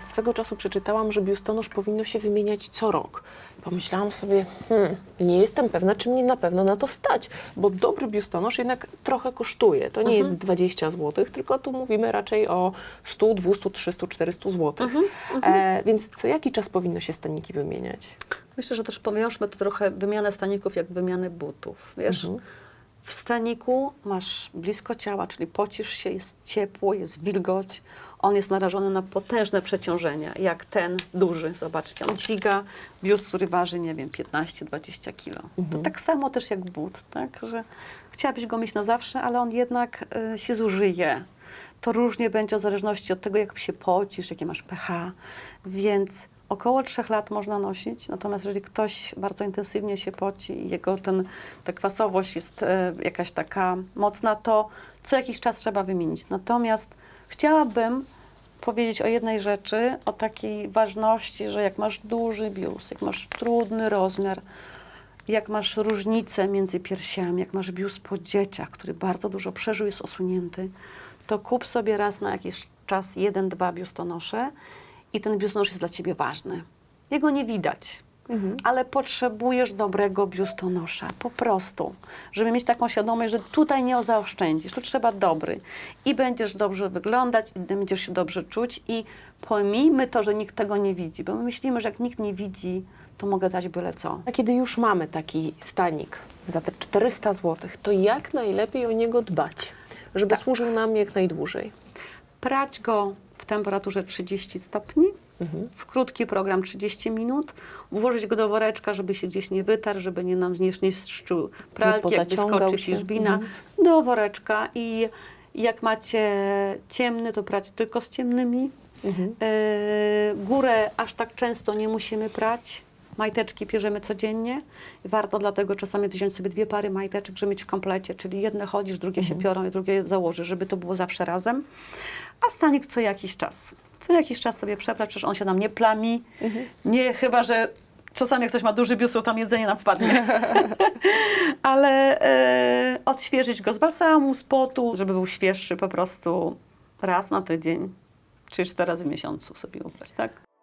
Swego czasu przeczytałam, że biustonosz powinno się wymieniać co rok. Pomyślałam sobie, hmm, nie jestem pewna, czy mnie na pewno na to stać, bo dobry biustonosz jednak trochę kosztuje. To nie jest 20 zł, tylko tu mówimy raczej o 100, 200, 300, 400 zł. E, więc co jaki czas powinno się staniki wymieniać? Myślę, że też powiążmy to trochę wymianę staników jak wymianę butów. Wiesz, w staniku masz blisko ciała, czyli pocisz się, jest ciepło, jest wilgoć. On jest narażony na potężne przeciążenia, jak ten duży. Zobaczcie, on dźwiga biust, który waży, nie wiem, 15-20 kilo. To tak samo też jak but, tak? Że chciałabyś go mieć na zawsze, ale on jednak y, się zużyje. To różnie będzie w zależności od tego, jak się pocisz, jakie masz pH, więc około trzech lat można nosić, natomiast jeżeli ktoś bardzo intensywnie się poci i jego ten, ta kwasowość jest e, jakaś taka mocna, to co jakiś czas trzeba wymienić. Natomiast chciałabym powiedzieć o jednej rzeczy, o takiej ważności, że jak masz duży biust, jak masz trudny rozmiar, jak masz różnicę między piersiami, jak masz biust po dzieciach, który bardzo dużo przeżył, jest osunięty, to kup sobie raz na jakiś czas jeden, dwa biustonosze i ten biustonosz jest dla ciebie ważny. Jego nie widać, ale potrzebujesz dobrego biustonosza, po prostu, żeby mieć taką świadomość, że tutaj nie zaoszczędzisz, tu trzeba dobry i będziesz dobrze wyglądać i będziesz się dobrze czuć i pomijmy to, że nikt tego nie widzi, bo my myślimy, że jak nikt nie widzi, to mogę dać byle co. A kiedy już mamy taki stanik za te 400 zł, to jak najlepiej o niego dbać, żeby służył nam jak najdłużej? prać go w temperaturze 30 stopni, w krótki program 30 minut, włożyć go do woreczka, żeby się gdzieś nie wytarł, żeby nie nam nie zniszczył pralki, jak pozaciągał wyskoczy się. fiszbina, do woreczka i jak macie ciemny, to prać tylko z ciemnymi. E, górę aż tak często nie musimy prać. Majteczki pierzemy codziennie. Warto dlatego czasami wziąć sobie dwie pary majteczek, żeby mieć w komplecie, czyli jedne chodzisz, drugie się piorą i drugie założysz, żeby to było zawsze razem. A stanik co jakiś czas. Co jakiś czas sobie przeprać, przecież on się nam nie plami. Nie, chyba że czasami jak ktoś ma duży biust, to tam jedzenie nam wpadnie. Ale e, odświeżyć go z balsamu, z potu, żeby był świeższy po prostu raz na tydzień, czy cztery razy w miesiącu sobie ubrać, tak?